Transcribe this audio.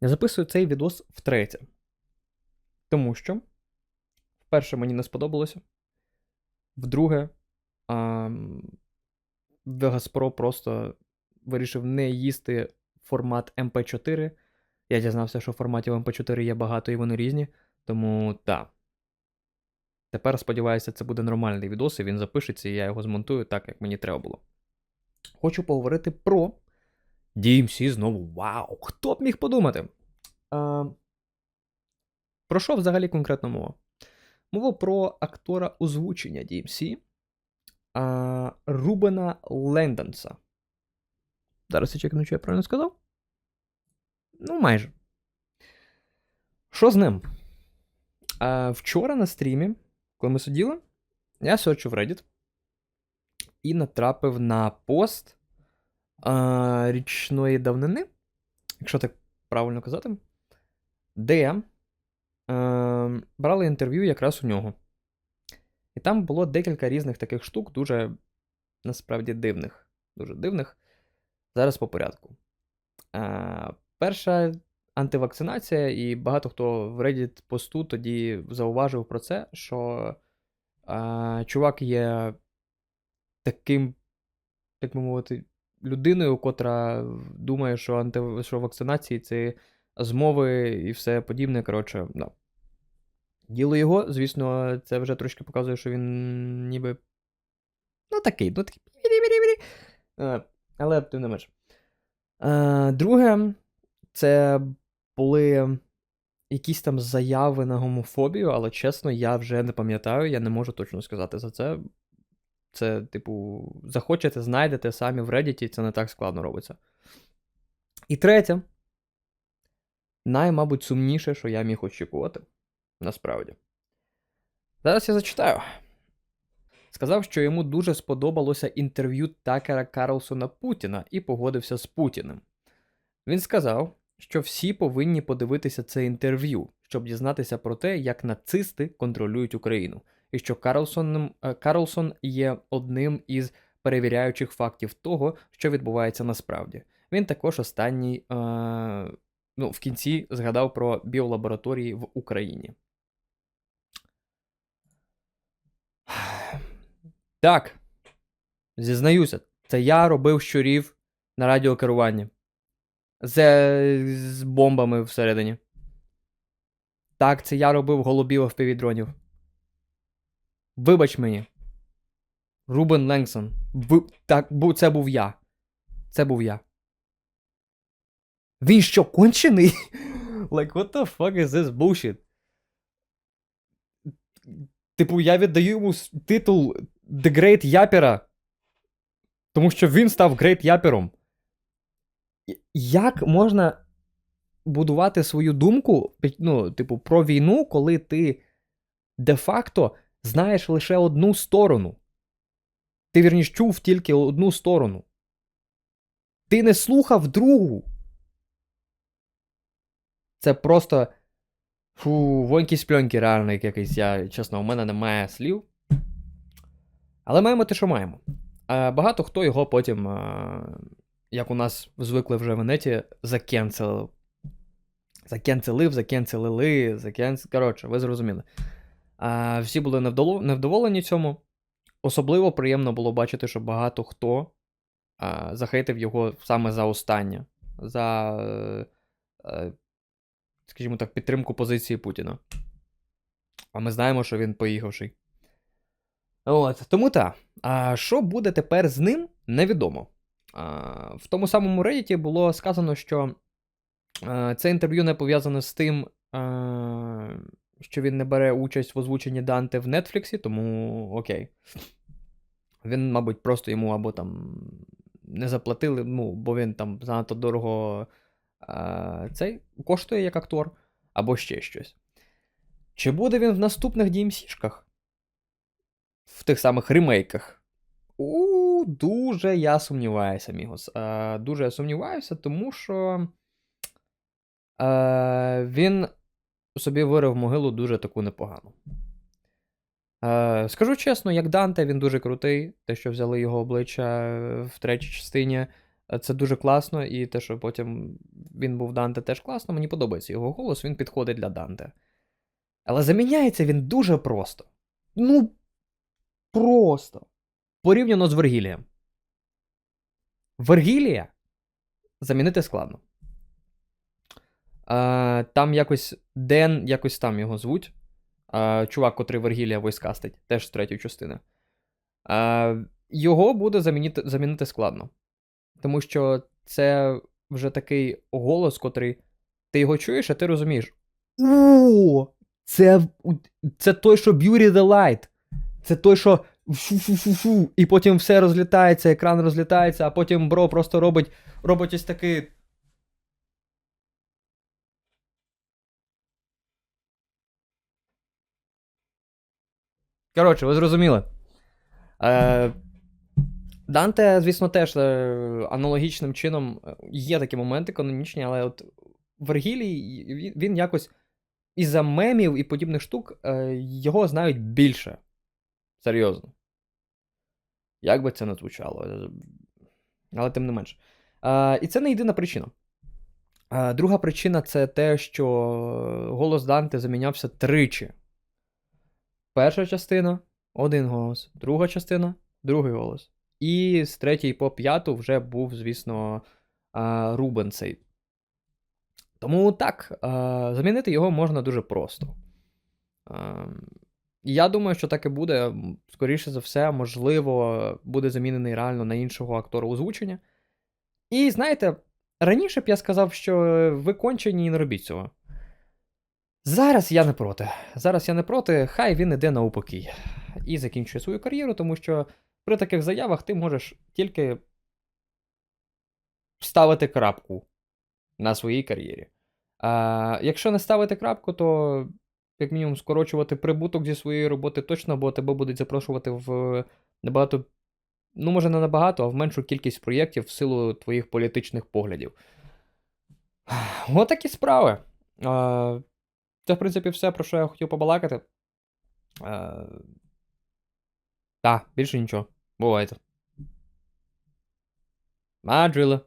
Я записую цей відос втретє. Тому що, вперше, мені не сподобалося. Вдруге, а, Vegas просто вирішив не їсти формат MP4. Я дізнався, що форматів MP4 є багато і вони різні. Тому так. Тепер, сподіваюся, це буде нормальний відос, і він запишеться, і я його змонтую так, як мені треба було. Хочу поговорити про DMC знову. Вау! Хто б міг подумати? А, про що взагалі конкретно мова? Мова про актора озвучення DMC а, Рубена Лендонса. Зараз я чекну, чи я правильно сказав? Ну, майже. Що з ним? А, Вчора на стрімі, коли ми сиділи, я серчив Reddit і натрапив на пост а, річної давнини, якщо так правильно казати, де е, брали інтерв'ю якраз у нього. І там було декілька різних таких штук, дуже насправді дивних. Дуже дивних. Зараз по порядку. Е, перша антивакцинація, і багато хто в Reddit посту тоді зауважив про це, що е, чувак є таким, так би мовити, людиною, котра думає, що анти... що вакцинації це змови і все подібне. Коротше, да. Діло його, звісно, це вже трошки показує, що він ніби. Ну, такий, ну такий. Е, Але тим не менш. Е, Друге, це були якісь там заяви на гомофобію, але чесно, я вже не пам'ятаю, я не можу точно сказати за це. Це, типу, захочете, знайдете самі в Reddit, це не так складно робиться. І третє, най, мабуть, сумніше, що я міг очікувати. Насправді. Зараз я зачитаю. Сказав, що йому дуже сподобалося інтерв'ю Такера Карлсона Путіна і погодився з Путіним. Він сказав, що всі повинні подивитися це інтерв'ю, щоб дізнатися про те, як нацисти контролюють Україну, і що Карлсон, е, Карлсон є одним із перевіряючих фактів того, що відбувається насправді. Він також останній е, ну, в кінці згадав про біолабораторії в Україні. Так, зізнаюся, це я робив щурів на радіокеруванні. З, з бомбами всередині. Так, це я робив голубів впівдронів. Вибач мені. Рубен Ленксон. Ви... Так, бу... це був я. Це був я. Він що, кончений? like, what the fuck is this bullshit? Типу, я віддаю йому титул The Great Япера. Тому що він став Great Япером. Як можна будувати свою думку, ну, типу, про війну, коли ти де-факто знаєш лише одну сторону? Ти вірніш чув тільки одну сторону. Ти не слухав другу. Це просто. Фу, вонькі спльоньки реально як якийсь. Я, чесно, у мене немає слів. Але маємо те, що маємо. А багато хто його потім, як у нас звикли вже в неті, закенселив. Закенцелив, закенцелили, закенц... Коротше, ви зрозуміли. Всі були невдоволені цьому. Особливо приємно було бачити, що багато хто захейтив його саме за останнє. За. Е, е, скажімо так, підтримку позиції Путіна. А ми знаємо, що він поїхавший. От, тому так. А що буде тепер з ним, невідомо. А, в тому самому Reddit було сказано, що а, це інтерв'ю не пов'язане з тим, а, що він не бере участь в озвученні Данте в Нетфліксі, тому окей. Він, мабуть, просто йому або там не заплатили, ну, бо він там занадто дорого а, цей коштує як актор, або ще щось. Чи буде він в наступних DMC-шках? В тих самих ремейках? У, дуже я сумніваюся, Мігос. А, дуже я сумніваюся, тому що а, він собі вирив могилу дуже таку непогану. Е, скажу чесно, як Данте, він дуже крутий. Те, що взяли його обличчя в третій частині. Е, Це дуже класно, і те, що потім він був Данте, теж класно. Мені подобається його голос, він підходить для Данте. Але заміняється він дуже просто. Ну, просто. Порівняно з Вергілієм. Вергілія замінити складно. А, там якось Ден, якось там його звуть. А, чувак, котрий Вергілія войскастить, теж з третьої частини. А, його буде замінити, замінити складно. Тому що це вже такий голос, котрий. Ти його чуєш, а ти розумієш. О! Це, це той, що Beauty the Light. Це той, що. Фу-фу-фу-фу, і потім все розлітається, екран розлітається, а потім бро просто робить, робить ось такий. Коротше, ви зрозуміли. Е, Данте, звісно, теж е, аналогічним чином е, є такі моменти канонічні, але от Вергілій, він, якось із-за мемів і подібних штук е, його знають більше. Серйозно. Як би це не звучало. Але тим не менш. Е, і це не єдина причина. Друга причина це те, що голос Данте замінявся тричі. Перша частина один голос, друга частина другий голос. І з третьої по п'яту вже був, звісно, Рубен цей. Тому так, замінити його можна дуже просто. Я думаю, що так і буде. Скоріше за все, можливо, буде замінений реально на іншого актора озвучення. І знаєте, раніше б я сказав, що ви кончені і не робіть цього. Зараз я не проти. Зараз я не проти, хай він іде на упокій і закінчує свою кар'єру, тому що при таких заявах ти можеш тільки ставити крапку на своїй кар'єрі. А якщо не ставити крапку, то як мінімум скорочувати прибуток зі своєї роботи точно, бо тебе будуть запрошувати в набагато, ну може не набагато, а в меншу кількість проєктів в силу твоїх політичних поглядів. Отакі справи. Це, в принципі, все, про що я хотів побалакати. Е, Та, більше нічого. Бувайте. Маджили.